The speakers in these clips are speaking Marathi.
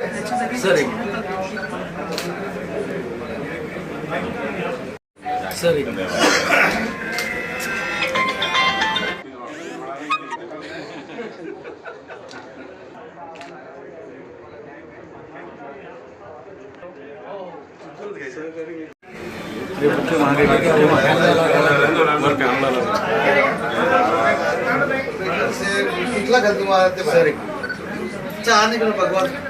सर एक सर एक कितला घाल तुम्हाला ते बाहेर चहा नाही केलं भगवान ते दे दे.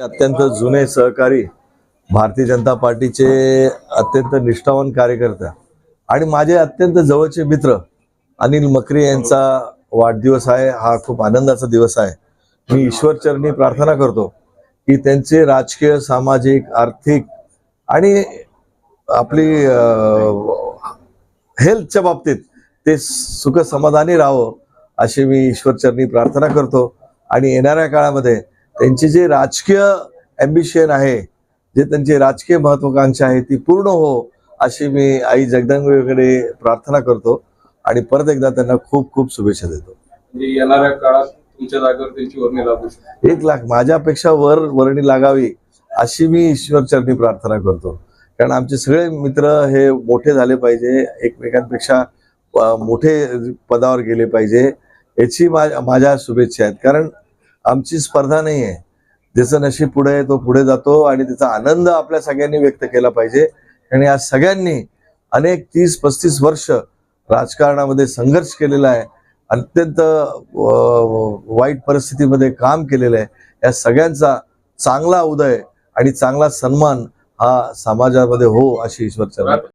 अत्यंत जुने सहकारी भारतीय जनता पार्टीचे अत्यंत निष्ठावान कार्यकर्त्या आणि माझे अत्यंत जवळचे मित्र अनिल मकरे यांचा वाढदिवस आहे. हा खूप आनंदाचा दिवस आहे. मी ईश्वरचरणी प्रार्थना करतो की त्यांचे राजकीय सामाजिक आर्थिक आणि आपली हेल्थच्या बाबतीत ते सुख समाधानी राहावं अशी मी ईश्वरचरणी प्रार्थना करतो. आणि येणाऱ्या काळामध्ये त्यांची जे राजकीय ॲम्बिशन आहे जे त्यांची राजकीय महत्वाकांक्षा आहे ती पूर्ण हो अशी मी आई जगदंबेकडे प्रार्थना करतो आणि परत एकदा त्यांना खूप खूप शुभेच्छा देतो. म्हणजे येणाऱ्या काळात तुमच्या जागेवर त्यांची वर्णी लागू एक लाख माझ्यापेक्षा वर वर्णी लागावी अशी मी ईश्वरचरणी प्रार्थना करतो. कारण आमचे सगळे मित्र हे मोठे झाले पाहिजे एकमेकांपेक्षा मोठे पदावर गेले पाहिजे याची माझ्या शुभेच्छा आहेत. कारण आमची स्पर्धा नाही आहे ज्याचं नशीब पुढे आहे तो पुढे जातो आणि त्याचा आनंद आपल्या सगळ्यांनी व्यक्त केला पाहिजे. आणि या सगळ्यांनी अनेक तीस पस्तीस वर्ष राजकारणामध्ये संघर्ष केलेला आहे. अत्यंत वाईट परिस्थितीमध्ये काम केलेलं आहे. या सगळ्यांचा चांगला उदय आणि चांगला सन्मान हा समाजामध्ये हो अशी ईश्वरचरण